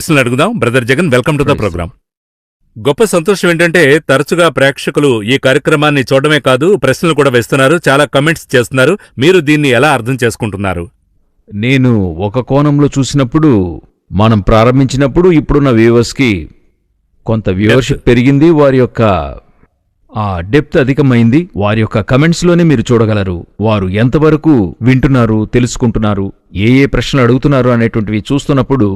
ప్రశ్నలు అడుగుదాం. Brother Jagan welcome to the program గొప్ప సంతోషం ఏంటంటే తరచుగా ప్రేక్షకులు ఈ కార్యక్రమాన్ని చూడడమే కాదు ప్రశ్నలు కూడా వేస్తున్నారు చాలా కమెంట్స్ చేస్తున్నారు. మీరు దీన్ని ఎలా అర్థం చేసుకుంటున్నారు? నేను ఒక కోణంలో చూసినప్పుడు మనం ప్రారంభించినప్పుడు ఇప్పుడున్న వ్యూవర్స్కి కొంత వ్యూవర్షిప్ పెరిగింది వారి యొక్క ఆ డెప్త్ అధికమైంది. వారి యొక్క కమెంట్స్లోనే మీరు చూడగలరు. వారు ఎంతవరకు వింటున్నారు తెలుసుకుంటున్నారు ఏ ఏ ప్రశ్నలు అడుగుతున్నారు అనేటువంటివి చూస్తున్నప్పుడు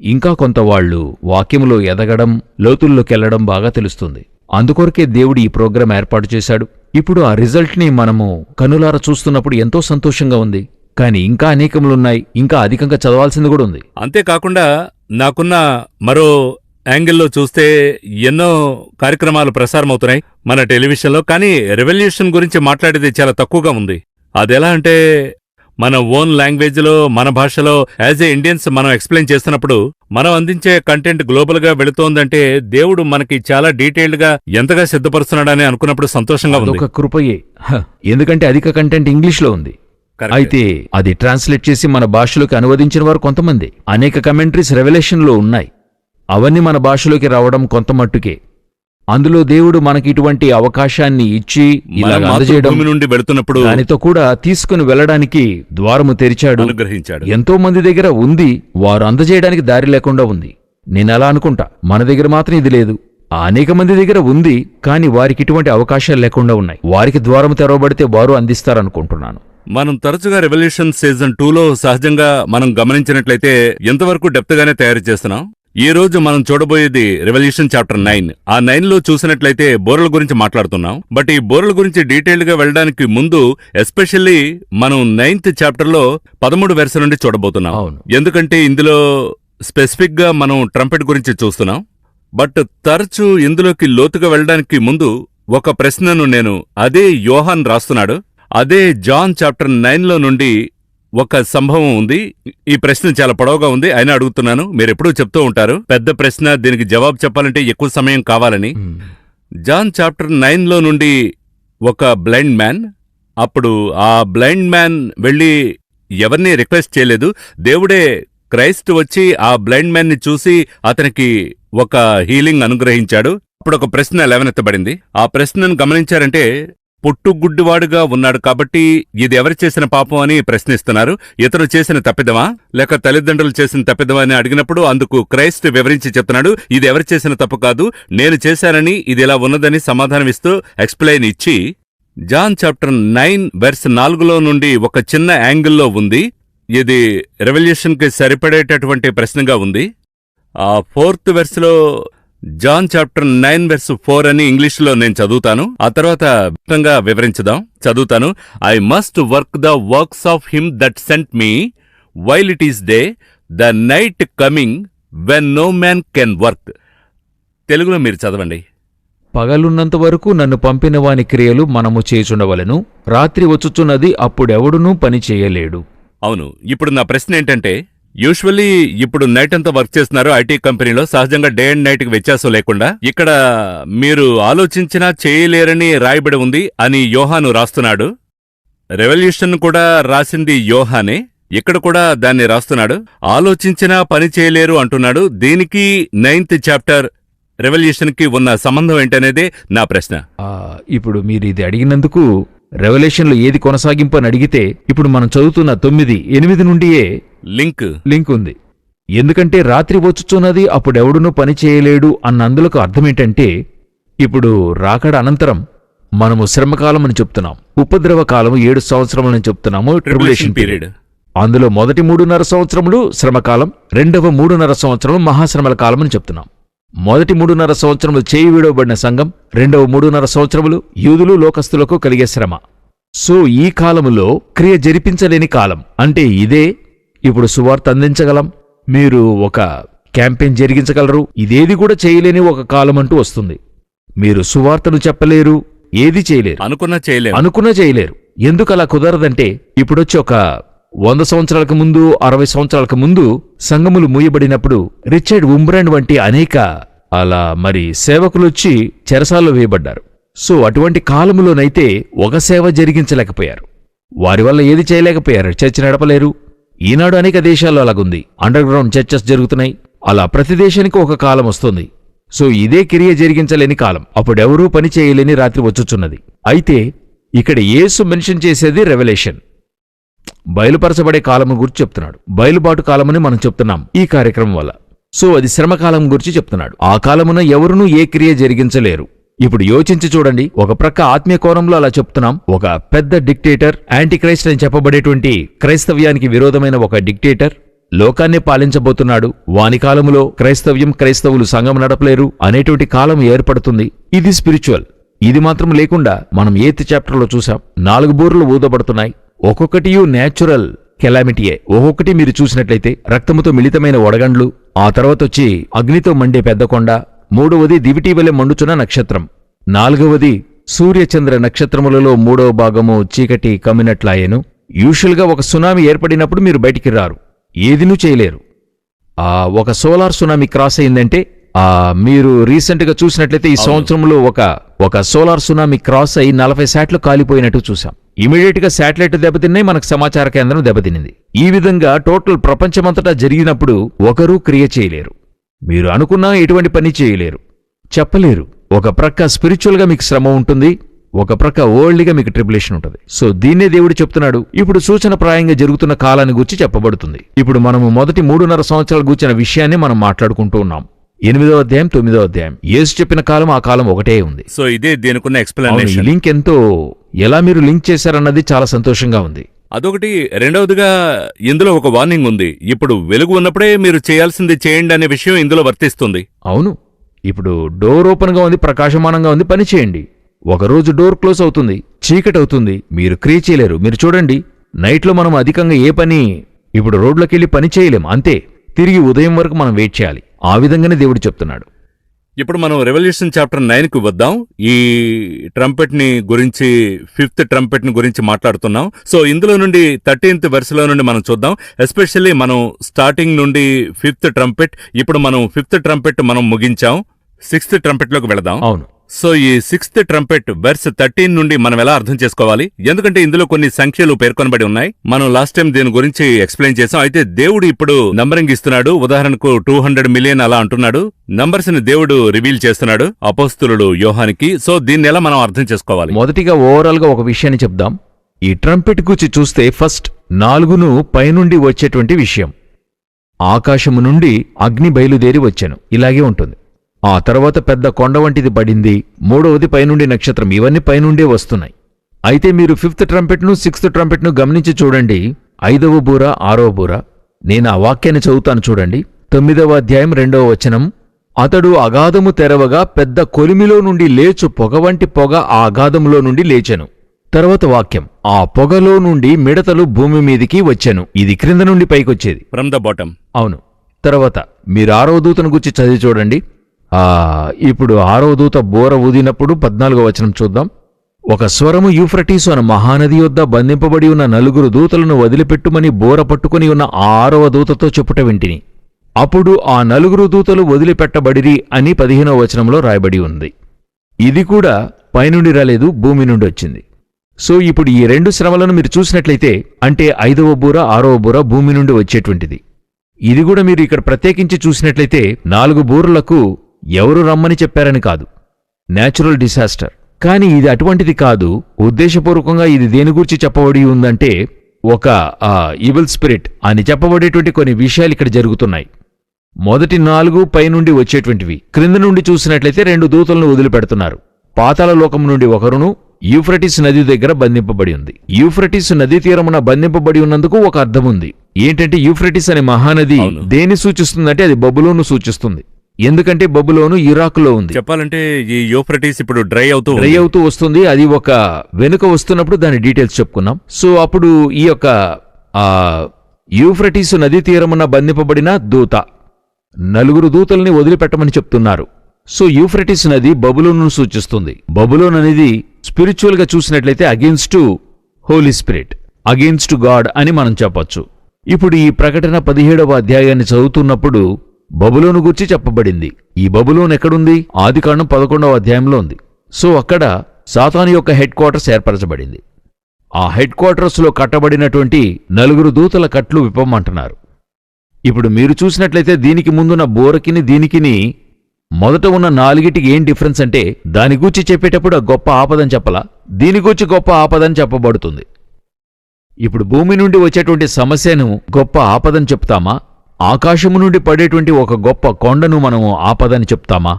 ఇంకా కొంత వాళ్ళు వాక్యములో ఎదగడం లోతుల్లోకెళ్ళడం బాగా తెలుస్తుంది. అందుకొరకే దేవుడు ఈ ప్రోగ్రాం ఏర్పాటు చేశాడు. ఇప్పుడు ఆ రిజల్ట్ని మనము కనులార చూస్తున్నప్పుడు ఎంతో సంతోషంగా ఉంది. కానీ ఇంకా అనేకములున్నాయి. ఇంకా అధికంగా చదవాల్సింది కూడా ఉంది. అంతేకాకుండా నాకున్న మరో యాంగిల్లో చూస్తే ఎన్నో కార్యక్రమాలు ప్రసారమవుతున్నాయి మన టెలివిజన్లో. కానీ రెవల్యూషన్ గురించి మాట్లాడేది చాలా తక్కువగా ఉంది. అదెలా అంటే మన ఓన్ లాంగ్వేజ్లో మన భాషలో యాజ్ ఏ ఇండియన్స్ మనం ఎక్స్ప్లెయిన్ చేస్తున్నప్పుడు మనం అందించే కంటెంట్ గ్లోబల్గా వెళుతోందంటే దేవుడు మనకి చాలా డీటెయిల్డ్గా ఎంతగా సిద్ధపరుస్తున్నాడని అనుకున్నప్పుడు సంతోషంగా ఉంది. అదొక కృపయే. ఎందుకంటే అధిక కంటెంట్ ఇంగ్లీష్లో ఉంది. అయితే అది ట్రాన్స్లేట్ చేసి మన భాషలోకి అనువదించిన వారు కొంతమంది. అనేక కమెంట్రీస్ రెవల్యూషన్లో ఉన్నాయి. అవన్నీ మన భాషలోకి రావడం కొంత మట్టుకే. అందులో దేవుడు మనకి ఇటువంటి అవకాశాన్ని ఇచ్చి ఇలా అందజేయడం నుండి వెళుతున్నప్పుడు దానితో కూడా తీసుకుని వెళ్ళడానికి ద్వారము తెరిచాడు. అనుగ్రహించాడు. ఎంతో మంది దగ్గర ఉంది. వారు అందజేయడానికి దారి లేకుండా ఉంది. నేను అలా అనుకుంటా. మన దగ్గర మాత్రం ఇది లేదు. అనేక మంది దగ్గర ఉంది కానీ వారికి ఇటువంటి అవకాశాలు లేకుండా ఉన్నాయి. వారికి ద్వారం తెరవబడితే వారు అందిస్తారనుకుంటున్నాను. మనం తరచుగా రెవల్యూషన్ సీజన్ టూలో సహజంగా మనం గమనించినట్లయితే ఎంతవరకు డెప్త్ గానే తయారు చేస్తున్నాం? ఈ రోజు మనం చూడబోయేది రెవల్యూషన్ చాప్టర్ నైన్ ఆ నైన్లో చూసినట్లయితే బోరల గురించి మాట్లాడుతున్నాం. బట్ ఈ బోరల గురించి డీటెయిల్డ్గా వెళ్ళడానికి ముందు ఎస్పెషల్లీ మనం నైన్త్ చాప్టర్లో పదమూడు వెర్స నుండి చూడబోతున్నాం. అవును. ఎందుకంటే ఇందులో స్పెసిఫిక్గా మనం ట్రంపెట్ గురించి చూస్తున్నాం. బట్ తరచూ ఇందులోకి లోతుగా వెళ్ళడానికి ముందు ఒక ప్రశ్నను నేను అదే యోహాన్ రాస్తున్నాడు. అదే జాన్ చాప్టర్ నైన్లో నుండి ఒక సంభవం ఉంది. ఈ ప్రశ్న చాలా పొడవుగా ఉంది. అయినా అడుగుతున్నాను. మీరు ఎప్పుడూ చెప్తూ ఉంటారు. పెద్ద ప్రశ్న దీనికి జవాబు చెప్పాలంటే ఎక్కువ సమయం కావాలని. జాన్ చాప్టర్ నైన్లో నుండి ఒక బ్లైండ్ మ్యాన్. అప్పుడు ఆ బ్లైండ్ మ్యాన్ వెళ్ళి ఎవరిని రిక్వెస్ట్ చేయలేదు. దేవుడే క్రైస్ట్ వచ్చి ఆ బ్లైండ్ మ్యాన్ని చూసి అతనికి ఒక హీలింగ్ అనుగ్రహించాడు. అప్పుడు ఒక ప్రశ్న లేవనెత్తబడింది. ఆ ప్రశ్నను గమనించారంటే పుట్టుగుడ్డివాడుగా ఉన్నాడు కాబట్టి ఇది ఎవరు చేసిన పాపం అని ప్రశ్నిస్తున్నారు. ఇతను చేసిన తప్పిదమా? లేక తల్లిదండ్రులు చేసిన తప్పిదమా అని అడిగినప్పుడు అందుకు క్రైస్ట్ వివరించి చెప్తున్నాడు ఇది ఎవరు చేసిన తప్పు కాదు నేను చేశానని ఇది ఇలా ఉన్నదని సమాధానమిస్తూ ఎక్స్ప్లెయిన్ ఇచ్చి జాన్ చాప్టర్ నైన్ వెర్స్ నాలుగులో నుండి ఒక చిన్న యాంగిల్లో ఉంది. ఇది రెవల్యూషన్కి సరిపడేటటువంటి ప్రశ్నగా ఉంది. ఆ fourth వెర్స్లో John chapter nine verse four అని ఇంగ్లీష్లో నేను చదువుతాను. ఆ తర్వాత వివరంగా వివరించుదాం. చదువుతాను. I must work the works of him that sent me while it is day the night coming when no man can work తెలుగులో మీరు చదవండి. పగలున్నంత వరకు నన్ను పంపిన వాని క్రియలు మనము చేచుండవలను రాత్రి వచ్చుచున్నది అప్పుడెవడునూ పని చేయలేడు. అవును. ఇప్పుడు నా ప్రశ్న ఏంటంటే యూజువల్లీ ఇప్పుడు నైట్ అంతా వర్క్ చేస్తున్నారు ఐటీ కంపెనీలో. సహజంగా డే అండ్ నైట్కి వ్యత్యాసం లేకుండా. ఇక్కడ మీరు ఆలోచించినా చేయలేరని రాయబడి ఉంది అని యోహాను రాస్తున్నాడు. రెవల్యూషన్ కూడా రాసింది యోహానే. ఇక్కడ కూడా దాన్ని రాస్తున్నాడు. ఆలోచించినా పని చేయలేరు అంటున్నాడు. దీనికి నైన్త్ చాప్టర్ రెవల్యూషన్కి ఉన్న సంబంధం ఏంటనేదే నా ప్రశ్న. ఇప్పుడు మీరు ఇది అడిగినందుకు రెవల్యూషన్లో ఏది కొనసాగింపు అని అడిగితే ఇప్పుడు మనం చదువుతున్న తొమ్మిది ఎనిమిది నుండియే లింక్. లింక్ ఉంది. ఎందుకంటే రాత్రి వచ్చుచున్నది అప్పుడెవడునూ పని చేయలేడు అన్నందులకు అర్థమేంటంటే ఇప్పుడు రాకడ అనంతరం మనము శ్రమకాలం అని చెప్తున్నాం. ఉపద్రవ కాలం ఏడు సంవత్సరములని చెప్తున్నాము ట్రిబులేషన్ పీరియడ్ అందులో మొదటి మూడున్నర సంవత్సరములు శ్రమకాలం రెండవ మూడున్నర సంవత్సరం మహాశ్రమల కాలం అని చెప్తున్నాం. మొదటి మూడున్నర సంవత్సరములు చేయి విడవబడిన సంఘం రెండవ మూడున్నర సంవత్సరములు యూదులు లోకస్తులకు కలిగే శ్రమ. సో ఈ కాలములో క్రియ జరిపించలేని కాలం. అంటే ఇదే ఇప్పుడు సువార్త అందించగలం. మీరు ఒక క్యాంపెయిన్ జరిగించగలరు. ఇదేది కూడా చేయలేని ఒక కాలం అంటూ వస్తుంది. మీరు సువార్తను చెప్పలేరు ఏది చేయలేరు. అనుకున్నా చేయలేము అనుకున్నా చేయలేరు. ఎందుకు అలా కుదరదంటే ఇప్పుడొచ్చి ఒక వంద సంవత్సరాలకు ముందు అరవై సంవత్సరాలకు ముందు సంఘములు మూయబడినప్పుడు రిచర్డ్ ఉమ్బ్రాండ్ వంటి అనేక అలా మరి సేవకులొచ్చి చెరసాల్లో వేయబడ్డారు. సో అటువంటి కాలములోనైతే ఒక సేవ జరిగించలేకపోయారు. వారి వల్ల ఏది చేయలేకపోయారు? చర్చ నడపలేరు. ఈనాడు అనేక దేశాల్లో అలాగుంది. అండర్ గ్రౌండ్ చర్చెస్ జరుగుతున్నాయి. అలా ప్రతి దేశానికి ఒక కాలం వస్తుంది. సో ఇదే క్రియ జరిగించలేని కాలం. అప్పుడెవరూ పని చేయలేని రాత్రి వచ్చుచున్నది. అయితే ఇక్కడ యేసు మెన్షన్ చేసేది రెవల్యూషన్ బయలుపరచబడే కాలము గురించి చెప్తున్నాడు. బయలుబాటు కాలమని మనం చెప్తున్నాం ఈ కార్యక్రమం వల్ల. సో అది శ్రమకాలం గురించి చెప్తున్నాడు. ఆ కాలమున ఎవరునూ ఏ క్రియ జరిగించలేరు. ఇప్పుడు యోచించి చూడండి. ఒక ప్రక్క ఆత్మీయ కోణంలో అలా చెప్తున్నాం. ఒక పెద్ద డిక్టేటర్ యాంటీక్రైస్ట్ అని చెప్పబడేటువంటి క్రైస్తవ్యానికి విరోధమైన ఒక డిక్టేటర్ లోకాన్ని పాలించబోతున్నాడు. వాని కాలములో క్రైస్తవ్యం క్రైస్తవులు సంఘం నడపలేరు అనేటువంటి కాలం ఏర్పడుతుంది. ఇది స్పిరిచువల్. ఇది మాత్రం లేకుండా మనం ఎయిత్ చాప్టర్లో చూసాం? నాలుగు బూర్లు ఊదబడుతున్నాయి. ఒక్కొక్కటియు నేచురల్ కెలామిటీయే ఒక్కొక్కటి మీరు చూసినట్లయితే రక్తముతో మిళితమైన వడగండ్లు ఆ తర్వాత వచ్చి అగ్నితో మండే పెద్ద కొండ మూడవది దివిటీ వలె మండుచున్న నక్షత్రం నాలుగవది సూర్యచంద్ర నక్షత్రములలో మూడవ భాగము చీకటి కమ్మినట్లాయెను యూజువల్గా ఒక సునామీ ఏర్పడినప్పుడు మీరు బయటికి రారు. ఏదినూ చేయలేరు. ఆ ఒక సోలార్ సునామీ క్రాస్ అయిందంటే ఆ మీరు రీసెంట్గా చూసినట్లయితే ఈ సంవత్సరంలో ఒక ఒక సోలార్ సునామీ క్రాస్ అయి నలభై శాట్లు కాలిపోయినట్టు చూశాం. ఇమీడియట్గా శాటిలైట్ దెబ్బతిన్నాయి మనకు సమాచార కేంద్రం దెబ్బతినింది. ఈ విధంగా టోటల్ ప్రపంచమంతటా జరిగినప్పుడు ఒకరూ క్రియ చేయలేరు. మీరు అనుకున్నా ఎటువంటి పని చేయలేరు. చెప్పలేరు. ఒక ప్రక్క స్పిరిచువల్గా మీకు శ్రమ ఉంటుంది ఒక ప్రక్క ఓల్డ్గా మీకు ట్రిబులేషన్ ఉంటుంది. సో దీన్నే దేవుడు చెప్తున్నాడు. ఇప్పుడు సూచన ప్రాయంగా జరుగుతున్న కాలాన్ని గురించి చెప్పబడుతుంది. ఇప్పుడు మనము మొదటి మూడున్నర సంవత్సరాలు గూర్చిన విషయాన్ని మనం మాట్లాడుకుంటూ ఉన్నాం. ఎనిమిదో అధ్యాయం తొమ్మిదో అధ్యాయం. యేసు చెప్పిన కాలం ఆ కాలం ఒకటే ఉంది. సో ఇదే దీనికున్న ఎక్స్ప్లెనేషన్ లింక్ ఎంతో ఎలా మీరు లింక్ చేశారన్నది చాలా సంతోషంగా ఉంది. అదొకటి. రెండవదిగా ఇందులో ఒక వార్నింగ్ ఉంది. ఇప్పుడు వెలుగు ఉన్నప్పుడే మీరు చేయాల్సింది చేయండి అనే విషయం ఇందులో వర్తిస్తుంది. అవును. ఇప్పుడు డోర్ ఓపెన్గా ఉంది ప్రకాశమానంగా ఉంది పని చేయండి. ఒకరోజు డోర్ క్లోజ్ అవుతుంది చీకటి అవుతుంది మీరు క్రియ చేయలేరు. మీరు చూడండి నైట్లో మనం అధికంగా ఏ పని ఇప్పుడు రోడ్లోకి వెళ్ళి పని చేయలేం అంతే. తిరిగి ఉదయం వరకు మనం వెయిట్ చేయాలి. ఆ విధంగానే దేవుడు చెప్తున్నాడు. ఇప్పుడు మనం రెవల్యూషన్ చాప్టర్ నైన్కు వద్దాం. ఈ ట్రంపెట్ని గురించి ఫిఫ్త్ ట్రంపెట్ని గురించి మాట్లాడుతున్నాం. సో ఇందులో నుండి థర్టీన్త్ వెర్స్లో నుండి మనం చూద్దాం. ఎస్పెషల్లీ మనం స్టార్టింగ్ నుండి ఫిఫ్త్ ట్రంపెట్ ఇప్పుడు మనం ఫిఫ్త్ ట్రంపెట్ మనం ముగించాం. సిక్స్త్ ట్రంపెట్లోకి వెళదాం. అవును. సో ఈ సిక్స్త్ ట్రంపెట్ వెర్స్ థర్టీన్ నుండి మనం ఎలా అర్థం చేసుకోవాలి? ఎందుకంటే ఇందులో కొన్ని సంఖ్యలు పేర్కొనబడి ఉన్నాయి. మనం లాస్ట్ టైం దీని గురించి ఎక్స్ప్లెయిన్ చేసాం అయితే దేవుడు ఇప్పుడు నంబరింగ్ ఇస్తున్నాడు. ఉదాహరణకు టూ హండ్రెడ్ మిలియన్ అలా అంటున్నాడు. నంబర్స్ని దేవుడు రివీల్ చేస్తున్నాడు అపోస్తులుడు యోహానికి. సో దీన్ని ఎలా మనం అర్థం చేసుకోవాలి? మొదటిగా ఓవరాల్గా ఒక విషయాన్ని చెప్దాం. ఈ ట్రంపెట్ గురించి చూస్తే ఫస్ట్ నాలుగును పైనుండి వచ్చేటువంటి విషయం. ఆకాశము నుండి అగ్ని బయలుదేరి వచ్చాను. ఇలాగే ఉంటుంది. ఆ తర్వాత పెద్ద కొండ వంటిది పడింది. మూడవది పైనుండి నక్షత్రం. ఇవన్నీ పైనుండే వస్తున్నాయి. అయితే మీరు ఫిఫ్త్ ట్రంపెట్ను సిక్స్త్ ట్రంపెట్ను గమనించి చూడండి. ఐదవ బూర ఆరవ బూర. నేను ఆ వాక్యాన్ని చదువుతాను చూడండి. తొమ్మిదవ అధ్యాయం రెండవ వచనం. అతడు అగాధము తెరవగా పెద్ద కొలిమిలో నుండి లేచు పొగ వంటి పొగ ఆ అగాధములో నుండి లేచెను. తర్వాత వాక్యం. ఆ పొగలో నుండి మిడతలు భూమి మీదికి వచ్చెను. ఇది క్రింద నుండి పైకొచ్చేది. ఫ్రమ్ ద బాటమ్ అవును. తర్వాత మీరు ఆరవ దూతను గురించి చదివి చూడండి. ఇప్పుడు ఆరవ దూత బోర ఊదినప్పుడు పద్నాలుగో వచనం చూద్దాం. ఒక స్వరము యూఫ్రటీసు అన్న మహానది యొద్ద బంధింపబడి ఉన్న నలుగురు దూతలను వదిలిపెట్టుమని బోర పట్టుకుని ఉన్న ఆ ఆరవ దూతతో చెప్పుట వింటిని. అప్పుడు ఆ నలుగురు దూతలు వదిలిపెట్టబడిరి అని పదిహేనవ వచనంలో రాయబడి ఉంది. ఇది కూడా పైనుండి రాలేదు భూమి నుండి వచ్చింది. సో ఇప్పుడు ఈ రెండు శ్రమలను మీరు చూసినట్లయితే అంటే ఐదవ బూర ఆరవ బూర భూమి నుండి వచ్చేటువంటిది. ఇది కూడా మీరు ఇక్కడ ప్రత్యేకించి చూసినట్లయితే నాలుగు బూరలకు ఎవరు రమ్మని చెప్పారని కాదు. నేచురల్ డిసాస్టర్ కానీ ఇది అటువంటిది కాదు. ఉద్దేశపూర్వకంగా ఇది దేని గురించి చెప్పబడి ఉందంటే ఒక ఈవిల్ స్పిరిట్ అని చెప్పబడేటువంటి కొన్ని విషయాలు ఇక్కడ జరుగుతున్నాయి. మొదటి నాలుగు పైనుండి వచ్చేటువంటివి. క్రింద నుండి చూసినట్లయితే రెండు దూతలను వదిలిపెడుతున్నారు. పాతాళ లోకం నుండి ఒకరును యూఫ్రటిస్ నది దగ్గర బంధింపబడి ఉంది. యూఫ్రటిస్ నదీ తీరమున బంధింపబడి ఉన్నందుకు ఒక అర్థం ఉంది. ఏంటంటే యూఫ్రటిస్ అనే మహానది. దేని సూచిస్తుందంటే అది బబులోను సూచిస్తుంది. ఎందుకంటే బబులోను ఇరాక్లో ఉంది. చెప్పాలంటే ఈ యోఫ్రటీస్ ఇప్పుడు డ్రై అవుతూ డ్రై. అవుతూ వస్తుంది. అది ఒక వెనుక వస్తున్నప్పుడు దాని డీటెయిల్స్ చెప్పుకున్నాం సో అప్పుడు ఈ యొక్క ఆ యూఫ్రటీసు నదీ తీరమున బంధింపబడిన దూత నలుగురు దూతల్ని వదిలిపెట్టమని చెప్తున్నారు. సో యూఫ్రటిస్ నది బబులోను సూచిస్తుంది. బబులోన్ అనేది స్పిరిచువల్గా చూసినట్లయితే against holy spirit against god అని మనం చెప్పొచ్చు. ఇప్పుడు ఈ ప్రకటన పదిహేడవ అధ్యాయాన్ని చదువుతున్నప్పుడు బబులోను గురించి చెప్పబడింది. ఈ బబులోన్ ఎక్కడుంది? ఆదికాండం పదకొండవ అధ్యాయంలో ఉంది. సో అక్కడ సాతాను యొక్క హెడ్ క్వార్టర్స్ ఏర్పరచబడింది. ఆ హెడ్ క్వార్టర్స్లో కట్టబడినటువంటి నలుగురు దూతల కట్లు విప్పమంటున్నారు. ఇప్పుడు మీరు చూసినట్లయితే దీనికి ముందున్న బోరకిని దీనికిని మొదట ఉన్న నాలుగిటికి ఏం డిఫరెన్స్ అంటే దాని గూర్చి చెప్పేటప్పుడు ఆ గొప్ప ఆపదని చెప్పలా? దీని గూర్చి గొప్ప ఆపదని చెప్పబడుతుంది. ఇప్పుడు భూమి నుండి వచ్చేటువంటి సమస్యను గొప్ప ఆపదని చెప్తామా? ఆకాశము నుండి పడేటువంటి ఒక గొప్ప కొండను మనము ఆపదని చెప్తామా?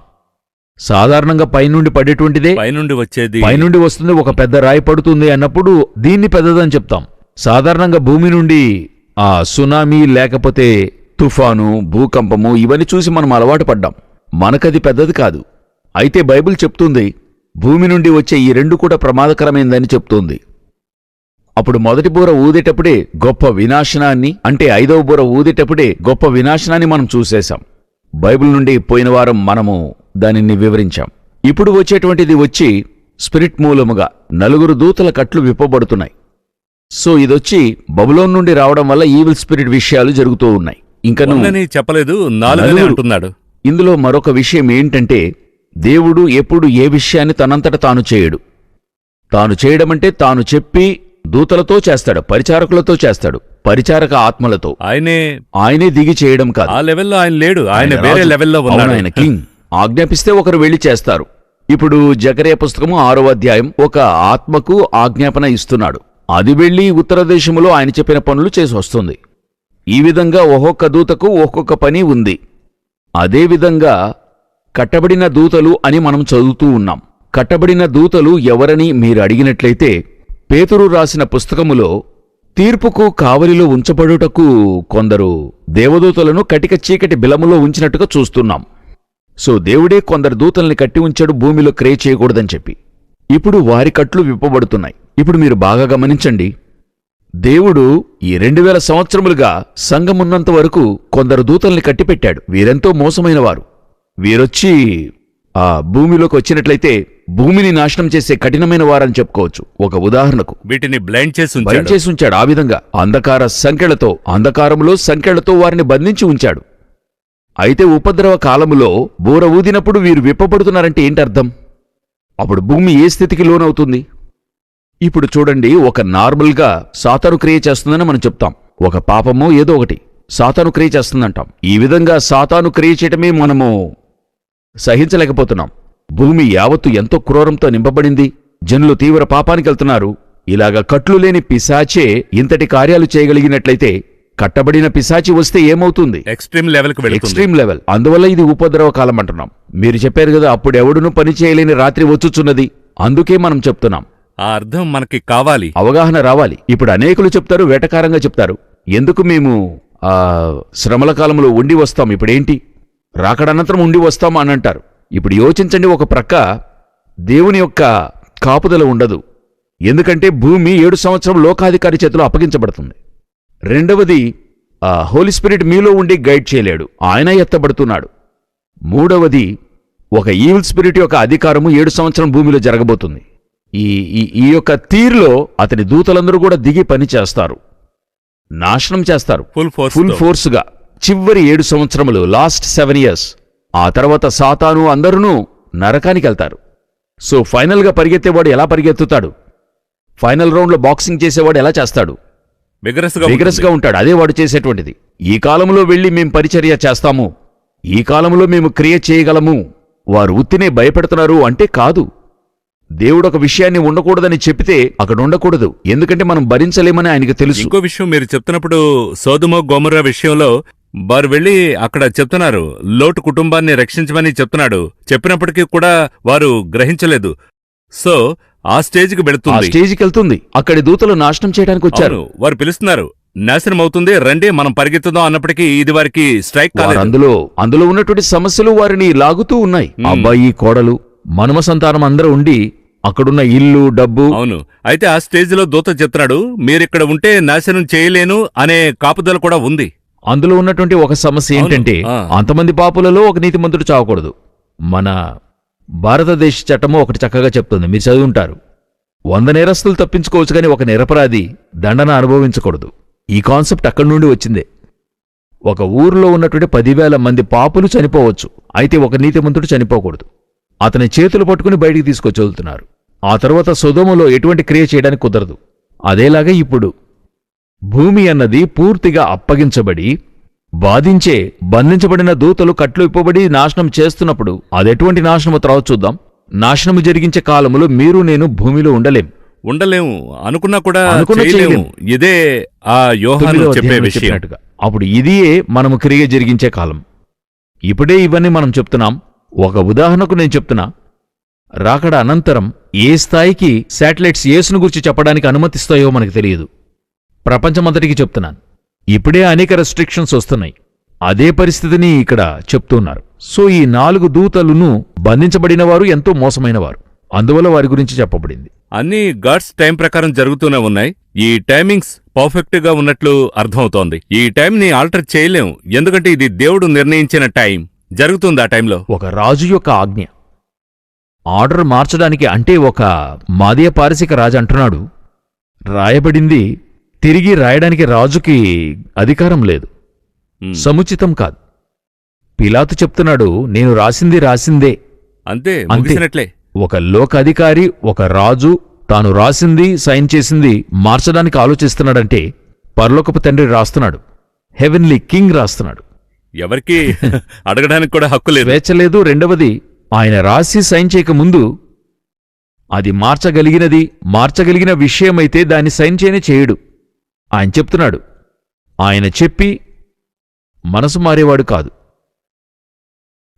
సాధారణంగా పైనుండి పడేటువంటిదే. పైనుండి వచ్చేది. పైనుండి వస్తుంది ఒక పెద్ద రాయి పడుతుంది అన్నప్పుడు దీన్ని పెద్దదని చెప్తాం. సాధారణంగా భూమి నుండి ఆ సునామీ లేకపోతే తుఫాను భూకంపము ఇవన్నీ చూసి మనం అలవాటు పడ్డాం. మనకది పెద్దది కాదు. అయితే బైబిల్ చెప్తుంది భూమి నుండి వచ్చే ఈ రెండు కూడా ప్రమాదకరమైందని చెప్తుంది. అప్పుడు మొదటి బూర ఊదేటప్పుడే గొప్ప వినాశనాన్ని అంటే ఐదవ బూర ఊదేటప్పుడే గొప్ప వినాశనాన్ని మనం చూసేశాం. బైబిల్ నుండి పోయిన వారం మనము దానిని వివరించాం. ఇప్పుడు వచ్చేటువంటిది వచ్చి స్పిరిట్ మూలముగా నలుగురు దూతల కట్లు విప్పబడుతున్నాయి. సో ఇదొచ్చి బబులోన్ నుండి రావడం వల్ల ఈవిల్ స్పిరిట్ విషయాలు జరుగుతూ ఉన్నాయి. ఉందని చెప్పలేదు. అంటున్నాడు. ఇందులో మరొక విషయం ఏంటంటే దేవుడు ఎప్పుడు ఏ విషయాన్ని తనంతట తాను చేయడు. తాను చేయడమంటే తాను చెప్పి దూతలతో చేస్తాడు పరిచారకులతో చేస్తాడు పరిచారక ఆత్మలతో. ఆయనే ఆయనే దిగి చేయడం కాదు. ఆ లెవెల్లో ఆయన లేడు ఆయన వేరే. లెవెల్లో ఉన్నాడు. ఆయన కింగ్. ఆజ్ఞాపిస్తే ఒకరు వెళ్ళి చేస్తారు. ఇప్పుడు జకరియా పుస్తకము ఆరో అధ్యాయం ఒక ఆత్మకు ఆజ్ఞాపన ఇస్తున్నాడు. అది వెళ్ళి ఉత్తర దేశములో ఆయన చెప్పిన పనులు చేసి వస్తుంది. ఈ విధంగా ఒక్కొక్క దూతకు ఒక్కొక్క పని ఉంది. అదేవిధంగా కట్టబడిన దూతలు అని మనం చదువుతూ ఉన్నాం. కట్టబడిన దూతలు ఎవరని మీరు అడిగినట్లయితే పేతురు రాసిన పుస్తకములో తీర్పుకు కావలిలో ఉంచబడుటకు కొందరు దేవదూతలను కటిక చీకటి బిలములో ఉంచినట్టుగా చూస్తున్నాం. సో దేవుడే కొందరు దూతల్ని కట్టి ఉంచాడు భూమిలో క్రే చేయకూడదని చెప్పి. ఇప్పుడు వారి కట్లు విప్పబడుతున్నాయి. ఇప్పుడు మీరు బాగా గమనించండి. దేవుడు ఈ రెండు వేల సంవత్సరములుగా సంఘమున్నంత వరకు కొందరు దూతల్ని కట్టిపెట్టాడు. వీరెంతో మోసమైన వారు వీరొచ్చి ఆ భూమిలోకి వచ్చినట్లయితే భూమిని నాశనం చేసే కఠినమైన వారని చెప్పుకోవచ్చు. ఒక ఉదాహరణకు వీటిని బ్లైండ్ చేసి ఉంచాడు. చేసి ఉంచాడు. ఆ విధంగా అంధకార సంఖ్యలతో అంధకారములో సంఖ్యలతో వారిని బంధించి ఉంచాడు. అయితే ఉపద్రవ కాలములో బూర ఊదినప్పుడు వీరు విప్పబడుతున్నారంటే ఏంటి అర్థం? అప్పుడు భూమి ఏ స్థితికి లోనవుతుంది? ఇప్పుడు చూడండి ఒక నార్మల్గా సాతాను క్రియ చేస్తుందని మనం చెప్తాం. ఒక పాపమో ఏదో ఒకటి సాతాను క్రియ చేస్తుందంటాం. ఈ విధంగా సాతాను క్రియ చేయటమే మనము సహించలేకపోతున్నాం. భూమి యావత్తు ఎంతో క్రూరంతో నింపబడింది. జనులు తీవ్ర పాపానికి వెళ్తున్నారు. ఇలాగ కట్లు లేని పిశాచే ఇంతటి కార్యాలు చేయగలిగినట్లయితే కట్టబడిన పిశాచి వస్తే ఏమవుతుంది? ఎక్స్ట్రీమ్ లెవెల్ ఎక్స్ట్రీమ్ లెవెల్ అందువల్ల ఇది ఉపద్రవ కాలం అంటున్నాం. మీరు చెప్పారు కదా అప్పుడు ఎవడును పని చేయలేని రాత్రి వచ్చుచున్నది. అందుకే మనం చెప్తున్నాం. ఆ అర్థం మనకి కావాలి. అవగాహన రావాలి. ఇప్పుడు అనేకులు చెప్తారు వేటకారంగా చెప్తారు. ఎందుకు మేము ఆ శ్రమల కాలంలో ఉండి వస్తాం? ఇప్పుడేంటి? రాకడనంతరం ఉండి వస్తాం అని అంటారు. ఇప్పుడు యోచించండి ఒక ప్రక్క దేవుని యొక్క కాపుదల ఉండదు. ఎందుకంటే భూమి ఏడు సంవత్సరం లోకాధికారి చేతిలో అప్పగించబడుతుంది. రెండవది ఆ హోలీ స్పిరిట్ మీలో ఉండి గైడ్ చేయలేడు. ఆయన ఎత్తబడుతున్నాడు. మూడవది ఒక ఈవిల్ స్పిరిట్ యొక్క అధికారము ఏడు సంవత్సరం భూమిలో జరగబోతుంది. ఈ ఈ ఈ యొక్క తీరులో అతని దూతలందరూ కూడా దిగి పని చేస్తారు. నాశనం చేస్తారు. ఫుల్ ఫోర్స్ ఫుల్ ఫోర్స్గా చివరి ఏడు సంవత్సరములు లాస్ట్ సెవెన్ ఇయర్స్ ఆ తర్వాత సాతాను అందరూ నరకానికి వెళ్తారు. సో ఫైనల్గా పరిగెత్తేవాడు ఎలా పరిగెత్తుతాడు? ఫైనల్ రౌండ్లో బాక్సింగ్ చేసేవాడు ఎలా చేస్తాడు? విగరస్గా విగరస్గా ఉంటాడు. అదే వాడు చేసేటువంటిది. ఈ కాలంలో వెళ్ళి మేం పరిచర్య చేస్తాము. ఈ కాలంలో మేము క్రియ చేయగలము. వారు ఉత్తినే భయపెడుతున్నారు అంటే కాదు. దేవుడు ఒక విషయాన్ని ఉండకూడదని చెప్తే అక్కడ ఉండకూడదు. ఎందుకంటే మనం భరించలేమని ఆయనకు తెలుసు. ఇంకో విషయం మీరు చెప్తున్నప్పుడు సోదుమో గోమర విషయంలో వారు వెళ్ళి అక్కడ చెప్తున్నారు లోటు కుటుంబాన్ని రక్షించమని చెప్తున్నాడు. చెప్పినప్పటికీ కూడా వారు గ్రహించలేదు. సో ఆ స్టేజ్కి వెళుతుంది. స్టేజ్కి వెళ్తుంది. అక్కడి దూతలు నాశనం చేయడానికి వచ్చారు. వారు పిలుస్తున్నారు. నాశనం అవుతుంది రండి మనం పరిగెత్తుదాం అన్నప్పటికీ ఇది వారికి స్ట్రైక్ కాలేదు. అందులో అందులో ఉన్నటువంటి సమస్యలు వారిని లాగుతూ ఉన్నాయి. అబ్బాయి కోడలు మనుమ సంతానం అందరూ ఉండి అక్కడున్న ఇల్లు డబ్బు. అవును. అయితే ఆ స్టేజ్లో దూత చెప్తున్నాడు మీరిక్కడ ఉంటే నాశనం చేయలేను అనే కాపుదల కూడా ఉంది. అందులో ఉన్నటువంటి ఒక సమస్య ఏంటంటే. అంతమంది పాపులలో ఒక నీతిమంతుడు చావకూడదు. మన భారతదేశ చట్టము ఒకటి చక్కగా చెప్తుంది. మీరు చదువుంటారు. వంద నేరస్తులు తప్పించుకోవచ్చు కానీ ఒక నిరపరాధి దండన అనుభవించకూడదు. ఈ కాన్సెప్ట్ అక్కడి నుండి వచ్చిందే. ఒక ఊరిలో ఉన్నటువంటి పదివేల మంది పాపులు చనిపోవచ్చు. అయితే ఒక నీతిమంతుడు చనిపోకూడదు. అతని చేతులు పట్టుకుని బయటికి తీసుకొచ్చి వదులుతున్నారు. ఆ తర్వాత సుధోములో ఎటువంటి క్రియ చేయడానికి కుదరదు. అదేలాగా ఇప్పుడు భూమి అన్నది పూర్తిగా అప్పగించబడి బాధించే బంధించబడిన దూతలు కట్లు ఇప్పబడి నాశనం చేస్తున్నప్పుడు అదెటువంటి నాశనము త్రావ చూద్దాం. నాశనము జరిగించే కాలములో మీరు నేను భూమిలో ఉండలేం. ఉండలేము. అనుకున్నా కూడా చేయలేము. ఇదే ఆ యోహాను చెప్పే విషయం. అప్పుడు ఇదియే మనము క్రియ జరిగించే కాలం. ఇప్పుడే ఇవన్నీ మనం చెప్తున్నాం. ఒక ఉదాహరణకు నేను చెప్తున్నా. రాకడ అనంతరం ఏ స్థాయికి శాటిలైట్స్ యేసును గురించి చెప్పడానికి అనుమతిస్తాయో మనకు తెలియదు. ప్రపంచమంతటికి చెప్తున్నాను. ఇప్పుడే అనేక రెస్ట్రిక్షన్స్ వస్తున్నాయి. అదే పరిస్థితిని ఇక్కడ చెప్తున్నారు. సో ఈ నాలుగు దూతలను బంధించబడిన వారు ఎంతో మోసమైన వారు అందువల్ల వారి గురించి చెప్పబడింది. అన్ని గాడ్స్ టైం ప్రకారం జరుగుతూనే ఉన్నాయి. ఈ టైమింగ్స్ పర్ఫెక్ట్గా ఉన్నట్లు అర్థమవుతోంది. ఈ టైం ని ఆల్టర్ చేయలేం ఎందుకంటే ఇది దేవుడు నిర్ణయించిన టైం. జరుగుతుంది ఆ టైంలో. ఒక రాజు యొక్క ఆజ్ఞ. ఆర్డర్ మార్చడానికి అంటే ఒక మాదీయ పారసిక రాజు అంటున్నాడు. రాయబడింది తిరిగి రాయడానికి రాజుకి అధికారం లేదు. సముచితం కాదు. పిలాతు చెప్తున్నాడు నేను రాసింది రాసిందే. అంతే అంతే. ఒక లోకాధికారి ఒక రాజు తాను రాసింది సైన్ చేసింది మార్చడానికి ఆలోచిస్తున్నాడంటే పరలోకపు తండ్రి రాస్తున్నాడు. హెవెన్లీ కింగ్ రాస్తున్నాడు. ఎవరికి అడగడానికి కూడా హక్కు లేదు. రెండవది ఆయన రాసి సైన్ చేయక ముందు అది మార్చగలిగినది మార్చగలిగిన విషయమైతే దాన్ని సైన్ చేయనే చేయడు. ఆయన చెప్తున్నాడు. ఆయన చెప్పి మనసు మారేవాడు కాదు.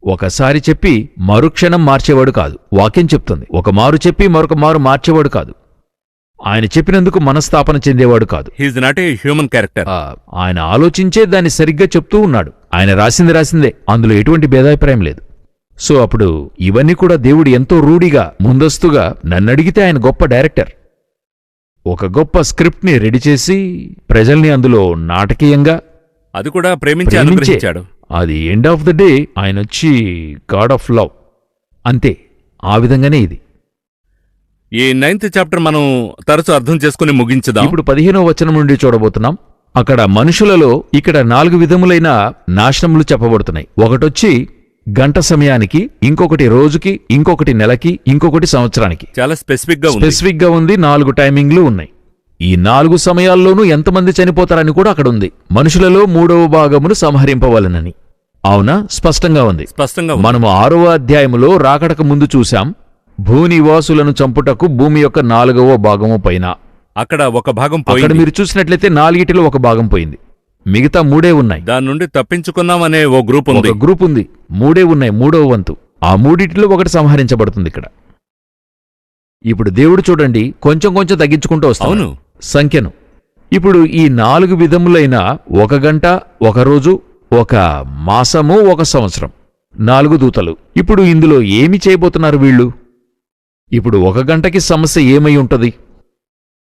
ఒకసారి చెప్పి మరుక్షణం మార్చేవాడు కాదు. వాక్యం చెప్తుంది. ఒక మారు చెప్పి మరొక మారు మార్చేవాడు కాదు. ఆయన చెప్పినందుకు మనస్తాపన చెందేవాడు కాదు. నాట్ ఏ హ్యూమన్ క్యారెక్టర్ ఆయన ఆలోచించే దాన్ని సరిగ్గా చెప్తూ ఉన్నాడు. ఆయన రాసింది రాసిందే. అందులో ఎటువంటి భేదాభిప్రాయం లేదు. సో అప్పుడు ఇవన్నీ కూడా దేవుడు ఎంతో రూఢిగా ముందస్తుగా నన్నడిగితే ఆయన గొప్ప డైరెక్టర్. ఒక గొప్ప స్క్రిప్ట్ని రెడీ చేసి ప్రజల్ని అందులో నాటకీయంగా అది కూడా ప్రేమించి. అనుగ్రహించాడు. అది ఎండ్ ఆఫ్ ద డే ఆయన వచ్చి గాడ్ ఆఫ్ లవ్ అంతే ఆ విధంగానే ఇది. ఈ నైన్త్ చాప్టర్ మనం తరచు అర్థం చేసుకుని ముగించుదాం. ఇప్పుడు పదిహేనో వచనం నుండి చూడబోతున్నాం. అక్కడ మనుషులలో ఇక్కడ నాలుగు విధములైన నాశనములు చెప్పబడుతున్నాయి. ఒకటొచ్చి గంట సమయానికి ఇంకొకటి రోజుకి ఇంకొకటి నెలకి ఇంకొకటి సంవత్సరానికి. చాలా స్పెసిఫిక్గా ఉంది. స్పెసిఫిక్గా ఉంది నాలుగు టైమింగ్లు ఉన్నాయి. ఈ నాలుగు సమయాల్లోనూ ఎంతమంది చనిపోతారని కూడా అక్కడ ఉంది. మనుషులలో మూడవ భాగమును సంహరింపవలనని. అవునా? స్పష్టంగా ఉంది. స్పష్టంగా. మనము ఆరవ అధ్యాయములో రాకడక ముందు చూశాం భూనివాసులను చంపుటకు భూమి యొక్క నాలుగవ భాగము పైన. అక్కడ ఒక భాగం అక్కడ మీరు చూసినట్లయితే నాలుగిటిలో ఒక భాగం పోయింది. మిగతా మూడే ఉన్నాయి. దాని నుండి తప్పించుకున్నాం అనే ఓ గ్రూప్ ఒక ఉంది. గ్రూప్ ఉంది. మూడే ఉన్నాయి మూడవ వంతు. ఆ మూడిటిలో ఒకటి సంహరించబడుతుంది ఇక్కడ. ఇప్పుడు దేవుడు చూడండి కొంచెం కొంచెం తగ్గించుకుంటూ వస్తాను సంఖ్యను. ఇప్పుడు ఈ నాలుగు విధములైన ఒక గంట ఒక రోజు ఒక మాసము ఒక సంవత్సరం. నాలుగు దూతలు. ఇప్పుడు ఇందులో ఏమి చేయబోతున్నారు వీళ్ళు? ఇప్పుడు ఒక గంటకి సమస్య ఏమై ఉంటది?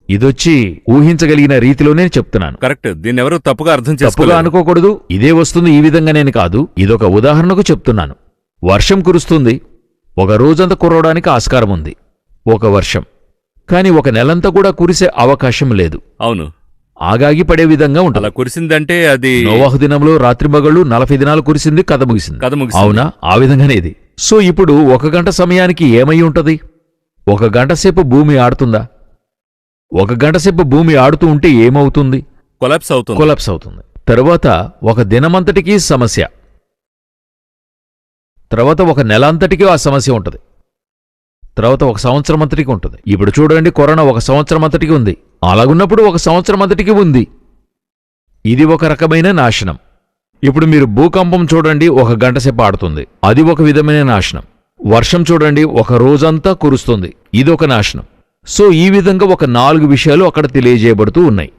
ఇదొచ్చి ఊహించగలిగిన రీతిలోనే చెప్తున్నాను. కరెక్ట్. దీన్ని ఎవరు తప్పుగా అర్థం తప్పుగా అనుకోకూడదు. ఇదే వస్తుంది ఈ విధంగానేని కాదు. ఇదొక ఉదాహరణకు చెప్తున్నాను. వర్షం కురుస్తుంది. ఒక రోజంతా కురవడానికి ఆస్కారం ఉంది. ఒక వర్షం. కాని ఒక నెలంతా కూడా కురిసే అవకాశం లేదు. అవును. ఆగాగి పడే విధంగా అలా ఉంటుంది కురిసిందంటే అది నోవాహు దినంలో రాత్రి మగళ్ళు నలభై దినాలు కురిసింది కథ ముగిసింది. కథ ముగిసింది. అవునా? ఆ విధంగానే ఇది. సో ఇప్పుడు ఒక గంట సమయానికి ఏమై ఉంటది? ఒక గంట సేపు భూమి ఆడుతుందా? ఒక గంట సేపు భూమి ఆడుతూ ఉంటే ఏమవుతుంది? కొలాప్స్ అవుతుంది. కొలాప్స్ అవుతుంది. తరువాత ఒక దినమంతటికీ సమస్య. తర్వాత ఒక నెల అంతటికీ ఆ సమస్య ఉంటుంది. తర్వాత ఒక సంవత్సరం అంతటికి ఉంటుంది. ఇప్పుడు చూడండి కరోనా ఒక సంవత్సరం అంతటికి ఉంది. అలాగున్నప్పుడు ఒక సంవత్సరం అంతటికి ఉంది. ఇది ఒక రకమైన నాశనం. ఇప్పుడు మీరు భూకంపం చూడండి ఒక గంట సేపు ఆడుతుంది. అది ఒక విధమైన నాశనం. వర్షం చూడండి ఒక రోజంతా కురుస్తుంది. ఇది ఒక నాశనం. సో ఈ విధంగా ఒక నాలుగు విషయాలు అక్కడ తెలియజేయబడుతూ ఉన్నాయి.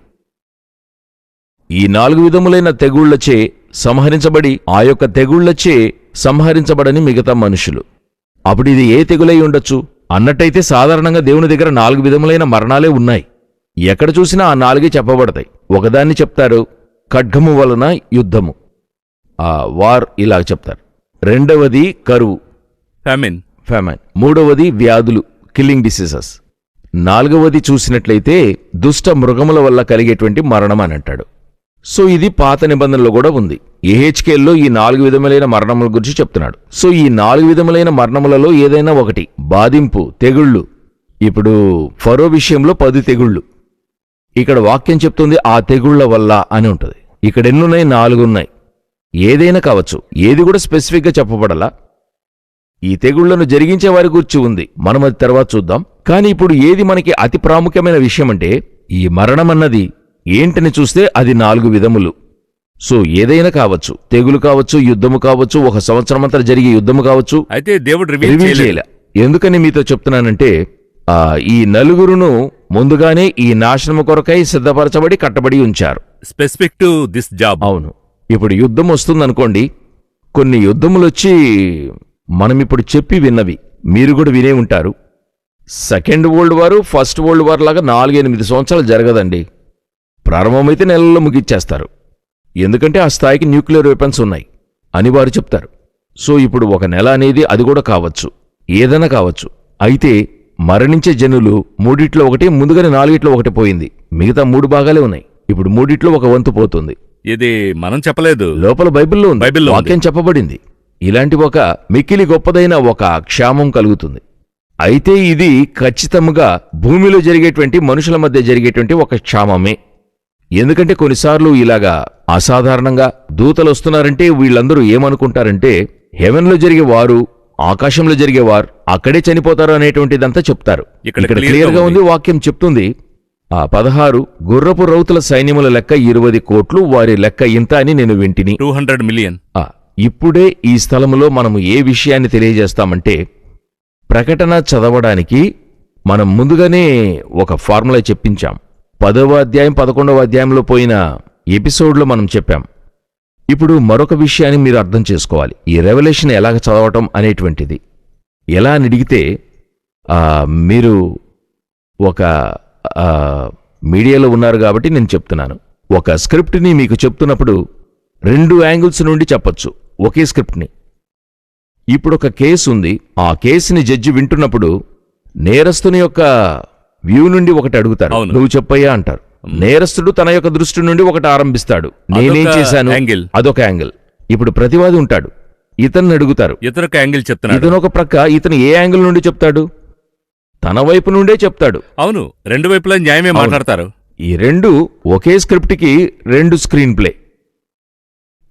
ఈ నాలుగు విధములైన తెగుళ్ళచే సంహరించబడి ఆ యొక్క తెగుళ్ళచే సంహరించబడని మిగతా మనుషులు. అప్పుడు ఇది ఏ తెగులై ఉండొచ్చు? అన్నట్టయితే సాధారణంగా దేవుని దగ్గర నాలుగు విధములైన మరణాలే ఉన్నాయి. ఎక్కడ చూసినా ఆ నాలుగే చెప్పబడతాయి. ఒకదాన్ని చెప్తారు ఖడ్గము వలన యుద్ధము. ఆ వార్ ఇలా చెప్తారు. రెండవది కరువు. ఫ్యామిన్ ఫెమైన్ మూడవది వ్యాధులు కిల్లింగ్ డిసీజెస్ నాలుగవది చూసినట్లయితే దుష్ట మృగముల వల్ల కలిగేటువంటి మరణం అని అంటాడు. సో ఇది పాత నిబంధనలో కూడా ఉంది. ఏహెచ్కేల్లో ఈ నాలుగు విధములైన మరణముల గురించి చెప్తున్నాడు. సో ఈ నాలుగు విధములైన మరణములలో ఏదైనా ఒకటి బాధింపు తెగుళ్ళు. ఇప్పుడు ఫరో విషయంలో పది తెగుళ్ళు. ఇక్కడ వాక్యం చెప్తుంది ఆ తెగుళ్ళ వల్ల అని ఉంటుంది. ఇక్కడ ఎన్నున్నాయి? నాలుగున్నాయి ఏదైనా కావచ్చు. ఏది కూడా స్పెసిఫిక్గా చెప్పబడలా. ఈ తెగుళ్ళను జరిగించే వారి గురించి ఉంది. మనం అది తర్వాత చూద్దాం. కానీ ఇప్పుడు ఏది మనకి అతి ప్రాముఖ్యమైన విషయం అంటే ఈ మరణమన్నది ఏంటని చూస్తే అది నాలుగు విధములు. సో ఏదైనా కావచ్చు తెగులు కావచ్చు యుద్ధము కావచ్చు ఒక సంవత్సరమంతా జరిగే యుద్ధము కావచ్చు అయితే దేవుడు చేయలే. ఎందుకని మీతో చెప్తున్నానంటే ఆ, ఈ నలుగురును ముందుగానే ఈ నాశనము కొరకై సిద్ధపరచబడి కట్టబడి ఉంచారు. స్పెసిఫిక్ టు దిస్ జాబ్ అవును. ఇప్పుడు యుద్ధం వస్తుందనుకోండి కొన్ని యుద్ధములు వచ్చి మనం ఇప్పుడు చెప్పి విన్నవి. మీరు కూడా వినే ఉంటారు. Second world war first world war లాగా నాలుగెనిమిది సంవత్సరాలు జరగదండి. ప్రారంభమైతే నెలల్లో ముగిచ్చేస్తారు. ఎందుకంటే ఆ స్థాయికి న్యూక్లియర్ వెపన్స్ ఉన్నాయి అని వారు చెప్తారు. సో ఇప్పుడు ఒక నెల అనేది అది కూడా కావచ్చు. ఏదైనా కావచ్చు. అయితే మరణించే జనులు మూడిట్లో ఒకటి ముందుగానే నాలుగిట్లో ఒకటి పోయింది. మిగతా మూడు భాగాలే ఉన్నాయి. ఇప్పుడు మూడిట్లో ఒక వంతు పోతుంది. ఇది మనం చెప్పలేదు. లోపల బైబిల్లో ఉంది. వాక్యం చెప్పబడింది. ఇలాంటి ఒక మిక్కిలి గొప్పదైన ఒక క్షామం కలుగుతుంది. అయితే ఇది ఖచ్చితంగా భూమిలో జరిగేటువంటి మనుషుల మధ్య జరిగేటువంటి ఒక క్షామమే. ఎందుకంటే కొన్నిసార్లు ఇలాగా అసాధారణంగా దూతలు వస్తున్నారంటే వీళ్ళందరూ ఏమనుకుంటారంటే హెవెన్లో జరిగే వారు ఆకాశంలో జరిగే వారు అక్కడే చనిపోతారు అనేటువంటిదంతా చెప్తారు. ఇక్కడ ఇక్కడ clear గా క్లియర్గా ఉంది. వాక్యం చెప్తుంది. ఆ పదహారు గుర్రపు రౌతుల సైన్యముల లెక్క ఇరువది కోట్లు వారి లెక్క ఇంత అని నేను వింటిని. Two hundred million. ఇప్పుడే ఈ స్థలములో మనము ఏ విషయాన్ని తెలియజేస్తామంటే ప్రకటన చదవడానికి మనం ముందుగానే ఒక ఫార్ములా చెప్పించాం. పదవ అధ్యాయం పదకొండవ అధ్యాయంలో పోయిన ఎపిసోడ్లో మనం చెప్పాం. ఇప్పుడు మరొక విషయాన్ని మీరు అర్థం చేసుకోవాలి. ఈ రెవల్యూషన్ ఎలాగ చదవటం అనేటువంటిది. ఎలా అని అడిగితే మీరు ఒక మీడియాలో ఉన్నారు కాబట్టి నేను చెప్తున్నాను. ఒక స్క్రిప్ట్ని మీకు చెప్తున్నప్పుడు రెండు యాంగిల్స్ నుండి చెప్పొచ్చు. ఒకే స్క్రిప్ట్ని. ఇప్పుడు ఒక కేసు ఉంది ఆ కేసుని జడ్జి వింటున్నప్పుడు నేరస్తుని యొక్క వ్యూ నుండి ఒకటి అడుగుతారు. నువ్వు చెప్పయ్యా అంటారు. నేరస్తుడు తన యొక్క దృష్టి నుండి ఒకటి ఆరంభిస్తాడు. నేనేం చేశాను? యాంగిల్. అదొక యాంగిల్. ఇప్పుడు ప్రతివాది ఉంటాడు. ఇతన్ని అడుగుతారు. ఇతరొక యాంగిల్ చెప్తున్నాడు. ఇతను ఒక ప్రక్క ఇతను ఏ యాంగిల్ నుండి చెప్తాడు? తన వైపు నుండే చెప్తాడు. అవును. రెండు వైపులా న్యాయమే. మాట్లాడతారు. ఈ రెండు ఒకే స్క్రిప్ట్కి రెండు స్క్రీన్ ప్లే.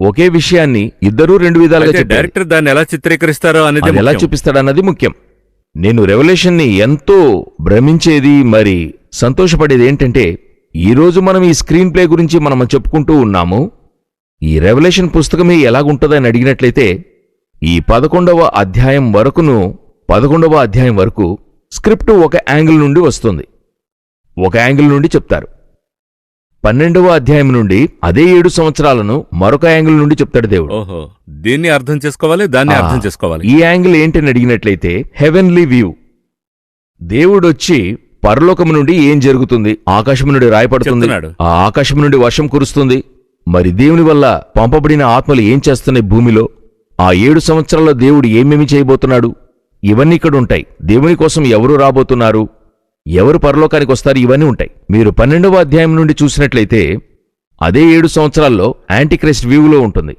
ఒకే విషయాన్ని ఇద్దరూ రెండు విధాలుగా డైరెక్టర్ దాన్ని ఎలా చిత్రీకరిస్తారో అనేది ఎలా ముఖ్యం. చూపిస్తాడన్నది ముఖ్యం. నేను రెవల్యూషన్ని ఎంతో భ్రమించేది మరి సంతోషపడేది ఏంటంటే ఈరోజు మనం ఈ స్క్రీన్ ప్లే గురించి మనం చెప్పుకుంటూ ఉన్నాము. ఈ రెవల్యూషన్ పుస్తకమే ఎలాగుంటుందని అడిగినట్లయితే ఈ పదకొండవ అధ్యాయం వరకును పదకొండవ అధ్యాయం వరకు స్క్రిప్ట్ ఒక యాంగిల్ నుండి వస్తుంది. ఒక యాంగిల్ నుండి చెప్తారు. పన్నెండవ అధ్యాయం నుండి అదే ఏడు సంవత్సరాలను మరొక యాంగిల్ నుండి చెప్తాడు దేవుడు. ఓహో దీన్ని అర్థం చేసుకోవాలి దాన్ని అర్థం చేసుకోవాలి. ఈ యాంగిల్ ఏంటని అడిగినట్లయితే హెవెన్లీ వ్యూ దేవుడొచ్చి పరలోకము నుండి ఏం జరుగుతుంది? ఆకాశం నుండి రాయపడుతుంది. ఆ ఆకాశం నుండి వర్షం కురుస్తుంది. మరి దేవుని వల్ల పంపబడిన ఆత్మలు ఏం చేస్తున్నాయి భూమిలో? ఆ ఏడు సంవత్సరాల్లో దేవుడు ఏమేమి చేయబోతున్నాడు? ఇవన్నీ ఇక్కడ ఉంటాయి. దేవుని కోసం ఎవరు రాబోతున్నారు? ఎవరు పరలోకానికి వస్తారు? ఇవన్నీ ఉంటాయి. మీరు పన్నెండవ అధ్యాయం నుండి చూసినట్లయితే అదే ఏడు సంవత్సరాల్లో యాంటీక్రైస్ట్ వ్యూలో ఉంటుంది.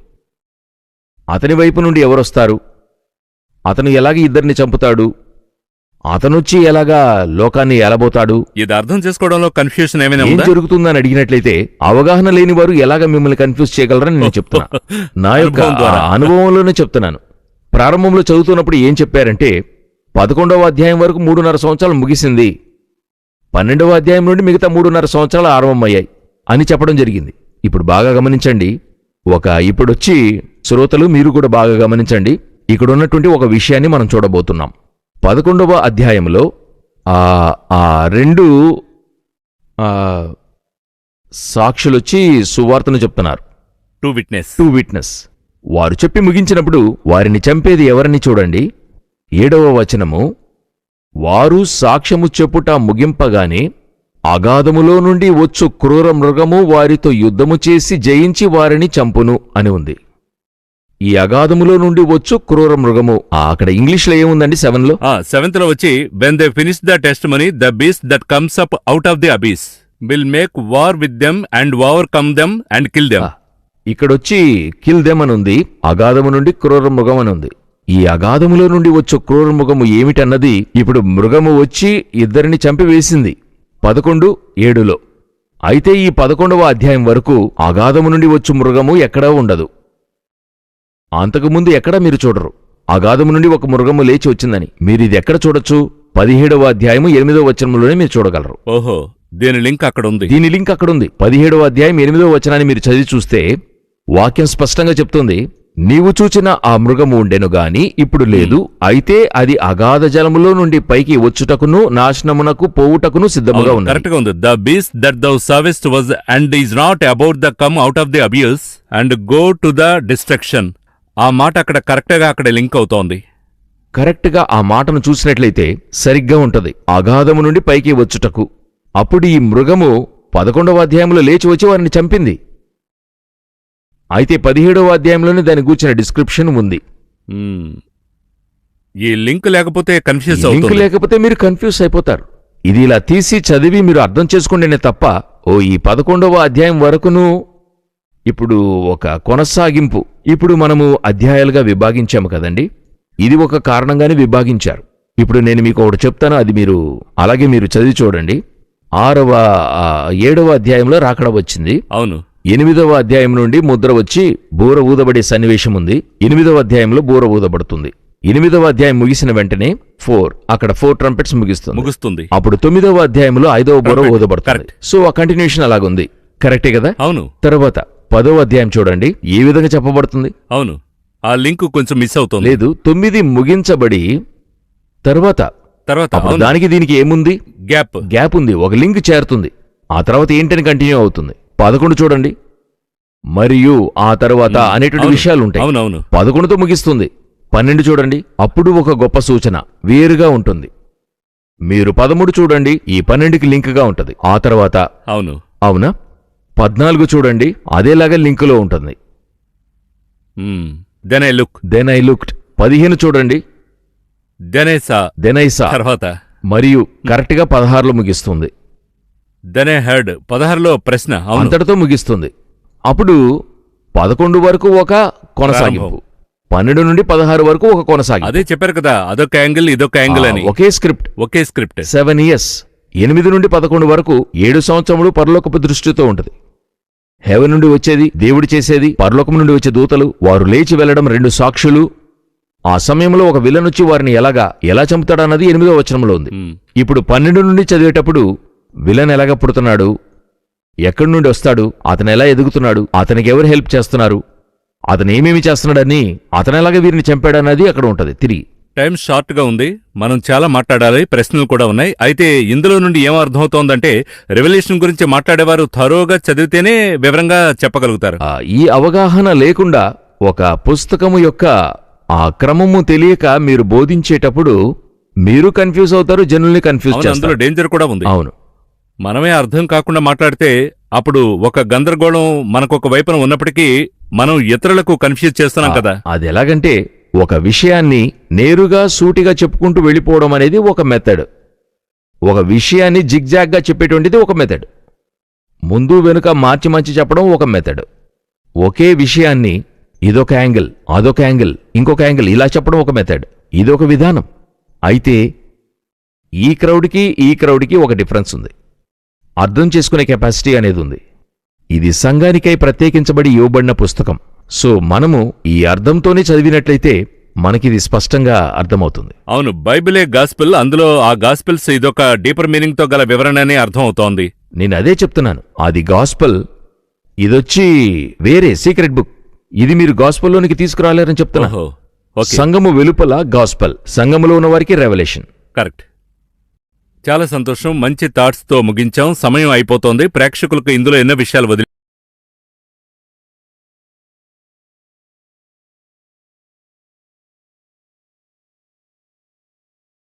అతని వైపు నుండి ఎవరొస్తారు అతను ఎలాగ ఇద్దరిని చంపుతాడు? అతనొచ్చి ఎలాగా లోకాన్ని ఎలబోతాడు ఇది అర్థం చేసుకోవడంలో కన్ఫ్యూషన్ ఏమైనా ఏం జరుగుతుందని అడిగినట్లయితే అవగాహన లేని వారు ఎలాగ మిమ్మల్ని కన్ఫ్యూజ్ చేయగలరని నేను చెప్తున్నా. నా యొక్క అనుభవంలోనే చెప్తున్నాను. ప్రారంభంలో చదువుతున్నప్పుడు ఏం చెప్పారంటే పదకొండవ అధ్యాయం వరకు మూడున్నర సంవత్సరాలు ముగిసింది. పన్నెండవ అధ్యాయం నుండి మిగతా మూడున్నర సంవత్సరాలు ఆరంభమయ్యాయి అని చెప్పడం జరిగింది. ఇప్పుడు బాగా గమనించండి. ఒక ఇప్పుడొచ్చి శ్రోతలు మీరు కూడా బాగా గమనించండి. ఇక్కడ ఉన్నటువంటి ఒక విషయాన్ని మనం చూడబోతున్నాం. పదకొండవ అధ్యాయంలో ఆ ఆ రెండు ఆ, సాక్షులొచ్చి సువార్తను చెప్తున్నారు. టు విట్నెస్ టు విట్నెస్ వారు చెప్పి ముగించినప్పుడు వారిని చంపేది ఎవరిని చూడండి. ఏడవ వచనము వారు సాక్ష్యము చెప్పుట ముగింపగానే అగాధములో నుండి వచ్చు క్రూర మృగము వారితో యుద్ధము చేసి జయించి వారిని చంపును అని ఉంది. ఈ అగాధములో నుండి వచ్చు క్రూర మృగము. అక్కడ ఇంగ్లీష్లో ఏముందండి సెవెన్లో? సెవెంత్లో వచ్చి when they finish the testimony the beast that comes up out of the abyss will make war with them and overcome them and kill them ఇక్కడొచ్చి kill them అని ఉంది అగాధము నుండి క్రూర మృగం అని ఉంది ఈ అగాధములో నుండి వచ్చు క్రూర మృగము ఏమిటన్నది ఇప్పుడు మృగము వచ్చి ఇద్దరిని చంపివేసింది. పదకొండు ఏడులో. అయితే ఈ పదకొండవ అధ్యాయం వరకు అగాధము నుండి వచ్చు మృగము ఎక్కడా ఉండదు. అంతకుముందు ఎక్కడా మీరు చూడరు? అగాధము నుండి ఒక మృగము లేచి వచ్చిందని. మీరు ఇది ఎక్కడ చూడొచ్చు? పదిహేడవ అధ్యాయము ఎనిమిదవ వచనంలోనే మీరు చూడగలరు. ఓహో దీని లింక్ అక్కడ ఉంది దీని లింక్ అక్కడుంది. పదిహేడవ అధ్యాయం ఎనిమిదవ వచనాన్ని మీరు చదివి చూస్తే వాక్యం స్పష్టంగా చెప్తుంది. నీవు చూచిన ఆ మృగము ఉండెను గాని ఇప్పుడు లేదు. అయితే అది అగాధ జలములో నుండి పైకి వచ్చుటకును నాశనమునకు పోవుటకును సిద్ధముగా ఉన్నది. కరెక్ట్గా ఉంది. The beast that thou sawest was and is not about the come out of the abyss and go to the destruction ఆ మాట అక్కడ కరెక్ట్గా అక్కడ లింక్ అవుతోంది. కరెక్ట్గా ఆ మాటను చూసినట్లయితే సరిగ్గా ఉంటది. అగాధము నుండి పైకి వచ్చుటకు. అప్పుడు ఈ మృగము పదకొండవ అధ్యాయంలో లేచి వచ్చి వారిని చంపింది. అయితే పదిహేడవ అధ్యాయంలోనే దాని గూర్చిన డిస్క్రిప్షన్ ఉంది. ఈ లింక్ లేకపోతే కన్ఫ్యూజ్ లింక్ లేకపోతే మీరు కన్ఫ్యూజ్ అయిపోతారు. ఇది ఇలా తీసి చదివి మీరు అర్థం చేసుకోండినే తప్ప ఓ ఈ పదకొండవ అధ్యాయం వరకును ఇప్పుడు ఒక కొనసాగింపు. ఇప్పుడు మనము అధ్యాయాలుగా విభాగించాము కదండి? ఇది ఒక కారణంగానే విభాగించారు. ఇప్పుడు నేను మీకు ఒకటి చెప్తాను అది మీరు అలాగే మీరు చదివి చూడండి. ఆరవ ఏడవ అధ్యాయంలో రాకడ వచ్చింది. అవును. ఎనిమిదవ అధ్యాయం నుండి ముద్ర వచ్చి బూర ఊదబడే సన్నివేశం ఉంది. ఎనిమిదవ అధ్యాయంలో బూర ఊదబడుతుంది. ఎనిమిదవ అధ్యాయం ముగిసిన వెంటనే ఫోర్ అక్కడ ఫోర్ ట్రంపెట్స్ ముగిస్తుంది. ముగుస్తుంది. అప్పుడు తొమ్మిదవ అధ్యాయంలో ఐదవ బూర. ఊదబడుతుంది. సో ఆ కంటిన్యూషన్ అలాగుంది. కరెక్టే కదా? అవును. తర్వాత పదవ అధ్యాయం చూడండి. ఏ విధంగా చెప్పబడుతుంది? అవును. ఆ లింక్ కొంచెం మిస్ అవుతుంది. లేదు తొమ్మిది ముగించబడి తర్వాత తర్వాత దానికి దీనికి ఏముంది? గ్యాప్ గ్యాప్ ఉంది. ఒక లింక్ చేరుతుంది. ఆ తర్వాత ఏంటని కంటిన్యూ అవుతుంది. పదకొండు చూడండి. మరియు ఆ తర్వాత. అనేటువంటి. విషయాలు ఉంటాయి అవునవును. పదకొండుతో ముగిస్తుంది. పన్నెండు చూడండి. అప్పుడు ఒక గొప్ప సూచన వేరుగా ఉంటుంది. మీరు పదమూడు చూడండి ఈ పన్నెండుకి లింక్గా ఉంటది. ఆ తర్వాత అవును. అవునా? పద్నాలుగు చూడండి అదేలాగా లింకులో ఉంటుంది. Then I look then I looked పదిహేను చూడండి. Then I saw then I saw తర్వాత. మరియు కరెక్ట్గా పదహారులో ముగిస్తుంది. దెన్ ఐ హర్డ్ పదహారులో ప్రశ్న అంతటితో ముగిస్తుంది. అప్పుడు పదకొండు వరకు ఒక కొనసాగింపు. పన్నెండు నుండి పదహారు వరకు ఒక కొనసాగింపు. అదే చెప్పారు కదా అదొక యాంగిల్ ఇదొక యాంగిల్ అని. ఒకే స్క్రిప్ట్. ఒకే స్క్రిప్ట్. Seven years. ఎనిమిది నుండి పదకొండు వరకు ఏడు సంవత్సరములు పరలోకపు దృష్టితో ఉంటుంది. హెవెన్ నుండి వచ్చేది దేవుడు చేసేది పరలోకం నుండి వచ్చే దూతలు వారు లేచి వెళ్ళడం రెండు సాక్షులు. ఆ సమయంలో ఒక విలన్ వచ్చి వారిని ఎలాగా ఎలా చంపుతాడన్నది ఎనిమిదో వచనంలో ఉంది. ఇప్పుడు పన్నెండు నుండి చదివేటప్పుడు విలన్ ఎలాగ పుడుతున్నాడు? ఎక్కడి నుండి వస్తాడు? అతను ఎలా ఎదుగుతున్నాడు? అతనికి ఎవరు హెల్ప్ చేస్తున్నారు? అతను ఏమేమి చేస్తున్నాడని అతను ఎలాగ వీరిని చంపాడన్నది అక్కడ ఉంటది. తిరిగి. టైం షార్ట్గా ఉంది. మనం చాలా మాట్లాడాలి. ప్రశ్నలు కూడా ఉన్నాయి. అయితే ఇందులో నుండి ఏం అర్థమవుతోందంటే రెవల్యూషన్ గురించి మాట్లాడేవారు థరోగా చదివితేనే వివరంగా చెప్పగలుగుతారు. ఈ అవగాహన లేకుండా ఒక పుస్తకము యొక్క ఆ క్రమము తెలియక మీరు బోధించేటప్పుడు మీరు కన్ఫ్యూజ్ అవుతారు జనుల్ని కన్ఫ్యూజ్ చేస్తారు. డేంజర్ కూడా ఉంది. అవును. మనమే అర్థం కాకుండా మాట్లాడితే అప్పుడు ఒక గందరగోళం మనకొక వైపున ఉన్నప్పటికీ మనం ఇతరులకు కన్ఫ్యూజ్ చేస్తున్నాం కదా. అది ఎలాగంటే ఒక విషయాన్ని నేరుగా సూటిగా చెప్పుకుంటూ వెళ్ళిపోవడం అనేది ఒక మెథడ్ ఒక విషయాన్ని జిగ్జాగ్గా చెప్పేటువంటిది ఒక మెథడ్ ముందు వెనుక మార్చి మార్చి చెప్పడం ఒక మెథడ్ ఒకే విషయాన్ని ఇదొక యాంగిల్ అదొక యాంగిల్ ఇంకొక యాంగిల్ ఇలా చెప్పడం ఒక మెథడ్ ఇదొక విధానం. అయితే ఈ క్రౌడ్కి ఈ క్రౌడ్కి ఒక డిఫరెన్స్ ఉంది. అర్థం చేసుకునే కెపాసిటీ అనేది ఉంది. ఇది సంఘానికై ప్రత్యేకించబడి ఇవ్వబడిన పుస్తకం. సో మనము ఈ అర్థంతోనే చదివినట్లయితే మనకిది స్పష్టంగా అర్థమవుతుంది. అవును బైబిలే గాస్పిల్ అందులో ఆ గాస్పిల్స్ ఇదొక డీపర్ మీనింగ్తో గల వివరణ అని అర్థం అవుతోంది నేను అదే చెప్తున్నాను. అది గాస్పల్. ఇదొచ్చి వేరే సీక్రెట్ బుక్. ఇది మీరు గాస్పల్లోనికి తీసుకురాలేరని చెప్తున్నా. ఓహో ఓకే. సంఘము వెలుపల గాస్పల్. సంఘములో ఉన్న వారికి రెవల్యూషన్ కరెక్ట్. చాలా సంతోషం. మంచి థాట్స్తో ముగించాం. సమయం అయిపోతోంది. ప్రేక్షకులకు ఇందులో ఎన్నో విషయాలు వదిలి